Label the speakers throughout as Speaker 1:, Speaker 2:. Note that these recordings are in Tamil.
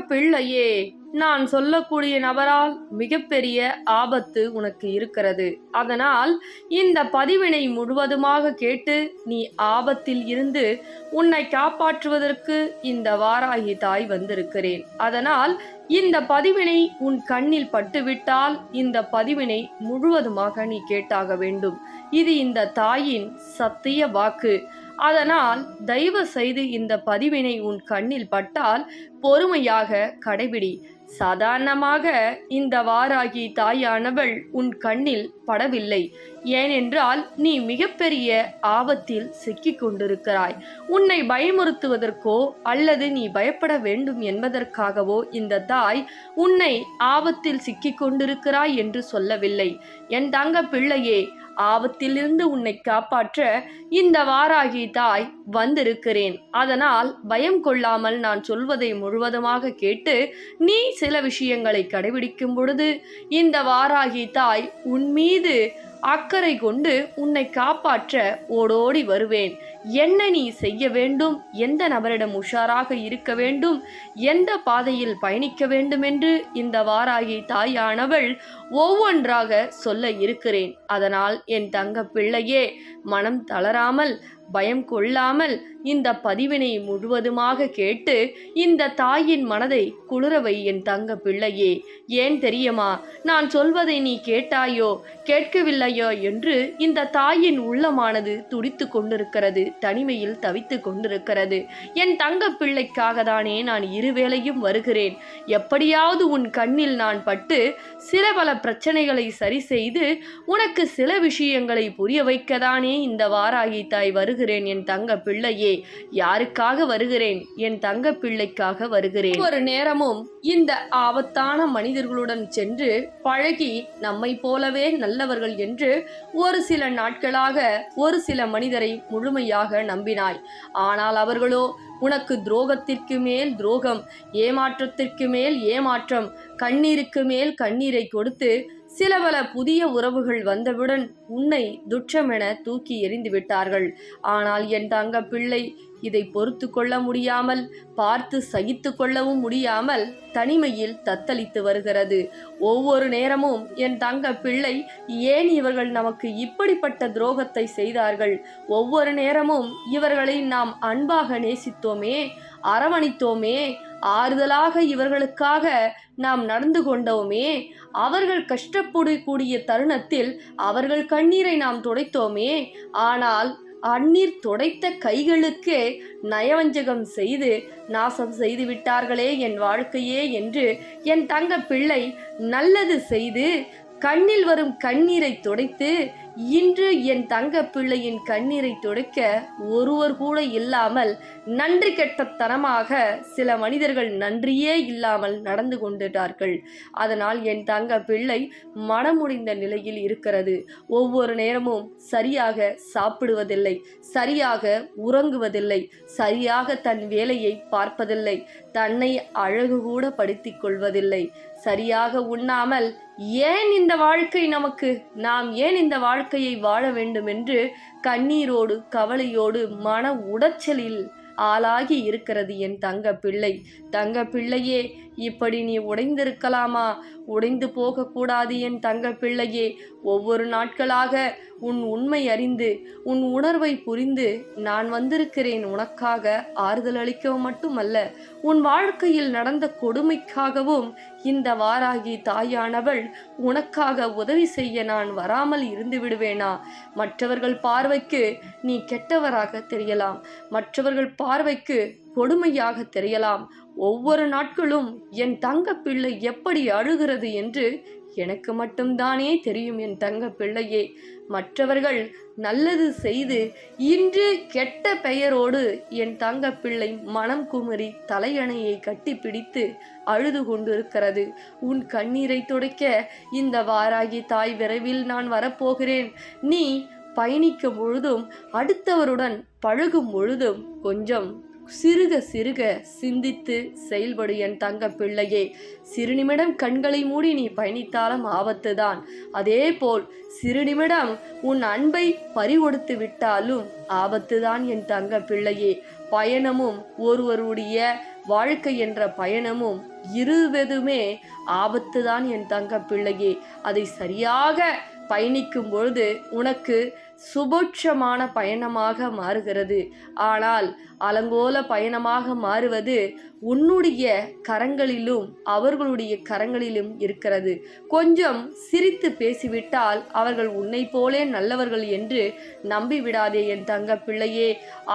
Speaker 1: பிள்ளையே நான் சொல்லக்கூடிய நபரால் மிகப்பெரிய ஆபத்து உனக்கு இருக்கிறது. அதனால் இந்த பதிவினை முழுவதுமாக கேட்டு நீ ஆபத்தில் இருந்து உன்னை காப்பாற்றுவதற்கு இந்த வாராகி தாய் வந்திருக்கிறேன். அதனால் இந்த பதிவினை உன் கண்ணில் பட்டுவிட்டால் இந்த பதிவினை முழுவதுமாக நீ கேட்டாக வேண்டும். இது இந்த தாயின் சத்திய வாக்கு. அதனால் தயவு செய்து இந்த பதிவினை உன் கண்ணில் பட்டால் பொறுமையாக கடைபிடி. சாதாரணமாக இந்த வாராகி தாயானவள் உன் கண்ணில் படவில்லை. ஏனென்றால் நீ மிகப்பெரிய ஆபத்தில் சிக்கிக் கொண்டிருக்கிறாய். உன்னை பயமுறுத்துவதற்கோ அல்லது நீ பயப்பட வேண்டும் என்பதற்காகவோ இந்த தாய் உன்னை ஆபத்தில் சிக்கிக் கொண்டிருக்கிறாய் என்று சொல்லவில்லை. என் தங்க பிள்ளையே ஆபத்திலிருந்து உன்னை காப்பாற்ற இந்த வாராகி தாய் வந்திருக்கிறேன். அதனால் பயம் கொள்ளாமல் நான் சொல்வதை முழுவதுமாக கேட்டு நீ சில விஷயங்களை கடைபிடிக்கும் பொழுது இந்த வாராகி தாய் உன் மீது அக்கறை கொண்டு உன்னை காப்பாற்ற ஓடோடி வருவேன். என்ன நீ செய்ய வேண்டும்? எந்த நபரிடம் உஷாராக இருக்க வேண்டும்? எந்த பாதையில் பயணிக்க வேண்டும் என்று இந்த வாராகி தாயானவள் ஒவ்வொன்றாக சொல்ல இருக்கிறேன். அதனால் என் தங்க பிள்ளையே மனம் தளராமல் பயம் கொள்ளாமல் இந்த பதிவினை முழுவதுமாக கேட்டு இந்த தாயின் மனதை குளிரவை என் தங்க பிள்ளையே. ஏன் தெரியுமா? நான் சொல்வதை நீ கேட்டாயோ? கேட்கவில்லையோ என்று இந்த தாயின் உள்ளமானது துடித்து கொண்டிருக்கிறது தனிமையில் தவித்து கொண்டிருக்கிறது. என் தங்க பிள்ளைக்காக தானே நான் இருவேளையும் வருகிறேன். எப்படியாவது உன் கண்ணில் நான் பட்டு சில பல பிரச்சனைகளை சரி செய்து உனக்கு சில விஷயங்களை புரிய வைக்கதானே இந்த வாராகி தாய் வருகிறேன் என் தங்க பிள்ளையே. யாருக்காக வருகிறேன்? என் தங்க பிள்ளைக்காக வருகிறேன். ஒரு நேரமும் இந்த ஆபத்தான மனிதர்களுடன் சென்று பழகி நம்மை போலவே நல்லவர்கள் என்று ஒரு சில நாட்களாக ஒரு சில மனிதரை முழுமையாக நம்பினாய். ஆனால் அவர்களோ உனக்கு துரோகத்திற்கு மேல் துரோகம் ஏமாற்றத்திற்கு மேல் ஏமாற்றம் கண்ணீருக்கு மேல் கண்ணீரை கொடுத்து சில பல புதிய உறவுகள் வந்தவுடன் உன்னை துச்சமென தூக்கி எறிந்து விட்டார்கள். ஆனால் என் தங்க பிள்ளை இதை பொறுத்து கொள்ள முடியாமல் பார்த்து சகித்து கொள்ளவும் முடியாமல் தனிமையில் தத்தளித்து வருகிறது. ஒவ்வொரு நேரமும் என் தங்க பிள்ளை ஏன் இவர்கள் நமக்கு இப்படிப்பட்ட துரோகத்தை செய்தார்கள்? ஒவ்வொரு நேரமும் இவர்களை நாம் அன்பாக நேசித்தோமே அரவணைத்தோமே ஆறுதலாக இவர்களுக்காக நாம் நடந்து கொண்டோமே. அவர்கள் கஷ்டப்படக்கூடிய தருணத்தில் அவர்கள் கண்ணீரை நாம் துடைத்தோமே. ஆனால் அந்நீர் துடைத்த கைகளுக்கே நயவஞ்சகம் செய்து நாசம் செய்து விட்டார்களே என் வாழ்க்கையே என்று என் தங்க பிள்ளை நல்லது செய்து கண்ணில் வரும் கண்ணீரை துடைத்து இன்று என் தங்க பிள்ளையின் கண்ணீரை துடைக்க ஒருவர் கூட இல்லாமல் நன்றி கெட்டத்தனமாக சில மனிதர்கள் நன்றியே இல்லாமல் நடந்து கொண்டுட்டார்கள். அதனால் என் தங்க பிள்ளை மனமுடிந்த நிலையில் இருக்கிறது. ஒவ்வொரு நேரமும் சரியாக சாப்பிடுவதில்லை சரியாக உறங்குவதில்லை சரியாக தன் வேலையை பார்ப்பதில்லை தன்னை அழகு கூட படுத்திக் கொள்வதில்லை. சரியாக உண்ணாமல் ஏன் இந்த வாழ்க்கை நமக்கு? நாம் ஏன் இந்த வாழ்க்கை வாழ்க்கையை வாழ வேண்டும் என்று கண்ணீரோடு கவலையோடு மன உடைச்சலில் ஆளாகி இருக்கிறது என் தங்க பிள்ளை தங்க பிள்ளையே இப்படி நீ உடைந்திருக்கலாமா? உடைந்து போகக்கூடாது என் தங்க பிள்ளையே. ஒவ்வொரு நாட்களாக உன் உண்மை அறிந்து உன் உணர்வை புரிந்து நான் வந்திருக்கிறேன் உனக்காக ஆறுதல் அளிக்கவும் மட்டுமல்ல உன் வாழ்க்கையில் நடந்த கொடுமைக்காகவும் இந்த வாராகி தாயானவள் உனக்காக உதவி செய்ய நான் வராமல் இருந்து விடுவேனா? மற்றவர்கள் பார்வைக்கு நீ கெட்டவராக தெரியலாம். மற்றவர்கள் பார்வைக்கு கொடுமையாக தெரியலாம். ஒவ்வொரு நாட்களும் என் தங்க பிள்ளை எப்படி அழுகிறது என்று எனக்கு மட்டும்தானே தெரியும் என் தங்க பிள்ளையே. மற்றவர்கள் நல்லது செய்து இன்று கெட்ட பெயரோடு என் தங்க பிள்ளை மனம் குமரி தலையணையை கட்டிப்பிடித்து அழுது கொண்டிருக்கிறது. உன் கண்ணீரை துடைக்க இந்த வாராகி தாய் விரைவில் நான் வரப்போகிறேன். நீ பயணிக்கும் பொழுதும் அடுத்தவருடன் பழகும் பொழுதும் கொஞ்சம் சிறுக சிறுக சிந்தித்து செயல்படு என் தங்க பிள்ளையே. சிறு நிமிடம் கண்களை மூடி நீ பயணித்தாலும் ஆபத்துதான். அதேபோல் சிறு நிமிடம் உன் அன்பை பறிகொடுத்து விட்டாலும் ஆபத்துதான் என் தங்க பிள்ளையே. பயணமும் ஒருவருடைய வாழ்க்கை என்ற பயணமும் இருவதுமே ஆபத்துதான் என் தங்க பிள்ளையே. அதை சரியாக பயணிக்கும் பொழுது உனக்கு சுபோட்சமான பயணமாக மாறுகிறது. ஆனால் அலங்கோல பயணமாக மாறுவது உன்னுடைய கரங்களிலும் அவர்களுடைய கரங்களிலும் இருக்கிறது. கொஞ்சம் சிரித்து பேசிவிட்டால் அவர்கள் உன்னை போலே நல்லவர்கள் என்று நம்பிவிடாதே என் தங்க பிள்ளையே.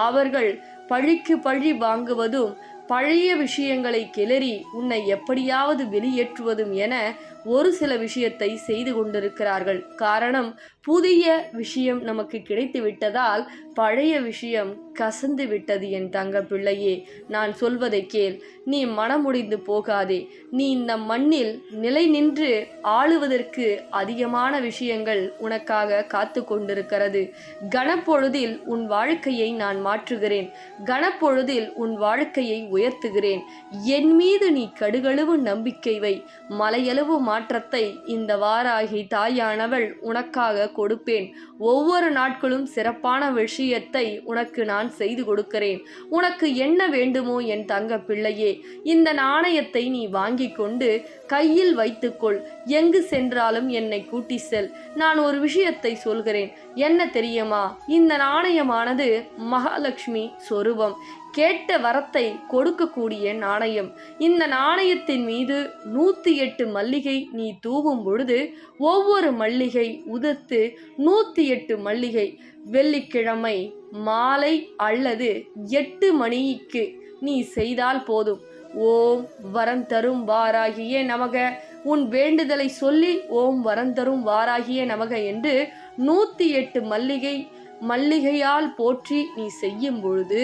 Speaker 1: அவர்கள் பழிக்கு பழி வாங்குவதும் பழைய விஷயங்களை கிளறி உன்னை எப்படியாவது வெளியேற்றுவதும் என ஒரு சில விஷயத்தை செய்து கொண்டிருக்கிறார்கள். காரணம் புதிய விஷயம் நமக்கு கிடைத்து விட்டதால் பழைய விஷயம் கசந்து விட்டது என் தங்க பிள்ளையே. நான் சொல்வதை கேள். நீ மனமுடிந்து போகாதே. நீ இந்த மண்ணில் நிலை நின்று ஆளுவதற்கு அதிகமான விஷயங்கள் உனக்காக காத்து கொண்டிருக்கிறது. கனப்பொழுதில் உன் வாழ்க்கையை நான் மாற்றுகிறேன். கனப்பொழுதில் உன் வாழ்க்கையை உயர்த்துகிறேன். என் மீது நீ கடுகளவு நம்பிக்கை வை. மலையளவு மாற்றத்தை இந்த வாராகி தாயானவள் உனக்காக கொடுப்பேன். ஒவ்வொரு நாட்களும் சிறப்பான விஷயத்தை உனக்கு நான் செய்து கொடுக்கிறேன். உனக்கு என்ன வேண்டுமோ என் தங்க பிள்ளையே இந்த நாணயத்தை நீ வாங்கி கொண்டு கையில் வைத்துக்கொள். எங்கு சென்றாலும் என்னை கூட்டி செல். நான் ஒரு விஷயத்தை சொல்கிறேன். என்ன தெரியுமா? இந்த நாணயமானது மகாலட்சுமி சொரூபம். கேட்ட வரத்தை கொடுக்கக்கூடிய நாணயம். இந்த நாணயத்தின் மீது நூற்றி எட்டு மல்லிகை நீ தூவும் பொழுது ஒவ்வொரு மல்லிகை உதிர்த்து நூற்றி எட்டு மல்லிகை வெள்ளிக்கிழமை மாலை அல்லது எட்டு மணிக்கு நீ செய்தால் போதும். ஓம் வரம் தரும் வாராகிய நமக. உன் வேண்டுதலை சொல்லி ஓம் வரம் தரும் வாராகிய நமக என்று நூற்றி எட்டு மல்லிகை மல்லிகையால் போற்றி நீ செய்யும் பொழுது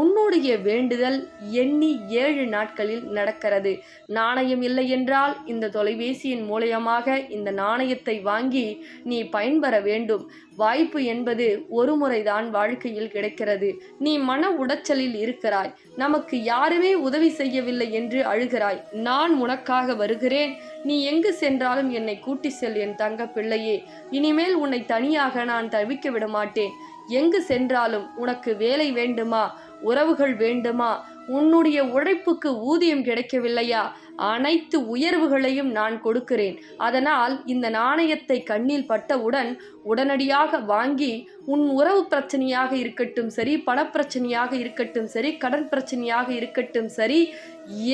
Speaker 1: உன்னுடைய வேண்டுதல் எண்ணி ஏழு நாட்களில் நடக்கிறது. நாணயம் இல்லை என்றால் இந்த தொலைபேசியின் மூலயமாக இந்த நாணயத்தை வாங்கி நீ பயன்பெற வேண்டும். வாய்ப்பு என்பது ஒரு முறைதான் வாழ்க்கையில் கிடைக்கிறது. நீ மன உடைச்சலில் இருக்கிறாய். நமக்கு யாருமே உதவி செய்யவில்லை என்று அழுகிறாய். நான் உனக்காக வருகிறேன். நீ எங்கு சென்றாலும் என்னை கூட்டி செல் என் தங்க பிள்ளையே. இனிமேல் உன்னை தனியாக நான் தவிக்க விட மாட்டேன் எங்கு சென்றாலும் உனக்கு வேலை வேண்டுமா? உறவுகள் வேண்டுமா? உன்னுடைய உழைப்புக்கு ஊதியம் கிடைக்கவில்லையா? அனைத்து உயர்வுகளையும் நான் கொடுக்கிறேன். அதனால் இந்த நாணயத்தை கண்ணில் பட்டவுடன் உடனடியாக வாங்கி உன் உறவு பிரச்சனையாக இருக்கட்டும் சரி பணப்பிரச்சனையாக இருக்கட்டும் சரி கடன் பிரச்சனையாக இருக்கட்டும் சரி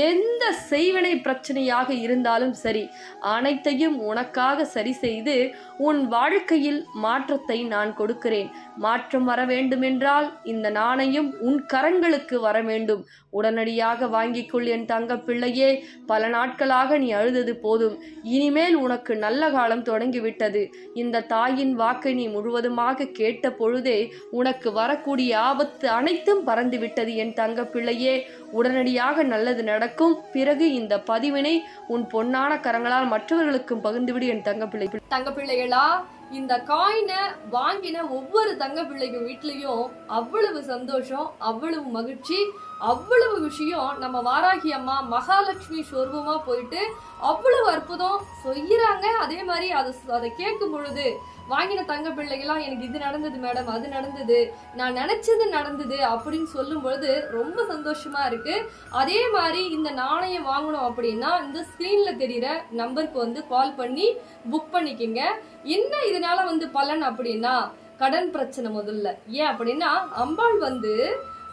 Speaker 1: எந்த செய்வினை பிரச்சனையாக இருந்தாலும் சரி அனைத்தையும் உனக்காக சரி செய்து உன் வாழ்க்கையில் மாற்றத்தை நான் கொடுக்கிறேன். மாற்றம் வர வேண்டுமென்றால் இந்த நாணயம் உன் கரங்களுக்கு வர வேண்டும். உடனடியாக வாங்கிக்கொள் என் தங்க பிள்ளையே. பல நாட்களாக நீ அழுதது போதும். இனிமேல் உனக்கு நல்ல காலம் தொடங்கிவிட்டது. இந்த தாயின் வாக்கை நீ முழுவதுமாக கேட்ட பொழுதே உனக்கு வரக்கூடிய ஆபத்து அனைத்தும் பறந்துவிட்டது என் தங்க பிள்ளையே. உடனடியாக நல்லது நடக்கும். பிறகு இந்த பதிவினை உன் பொன்னான கரங்களால் மற்றவர்களுக்கும் பகிர்ந்துவிடு என் தங்கப்பிள்ளை தங்கப்பிள்ளைகளா இந்த காயினை வாங்கின ஒவ்வொரு தங்க பிள்ளைங்க வீட்லயும் அவ்வளவு சந்தோஷம் அவ்வளவு மகிழ்ச்சி அவ்வளவு விஷயம். நம்ம வாராகி அம்மா மகாலட்சுமி சொர்வமா போயிட்டு அவ்வளவு அற்புதம் செய்யறாங்க அதே மாதிரி அது அதை கேட்கும் பொழுது வாங்கின தங்க பிள்ளைகளாம் எனக்கு இது நடந்தது மேடம் அது நடந்தது நான் நினச்சது நடந்தது அப்படின்னு சொல்லும் பொழுது ரொம்ப சந்தோஷமாக இருக்குது அதே மாதிரி இந்த நாணயம் வாங்கணும் அப்படின்னா இந்த ஸ்க்ரீனில் தெரிகிற நம்பருக்கு வந்து கால் பண்ணி புக் பண்ணிக்கோங்க. என்ன இதனால வந்து பலன் அப்படின்னா கடன் பிரச்சனை முதல்ல. ஏன் அப்படின்னா அம்பாள் வந்து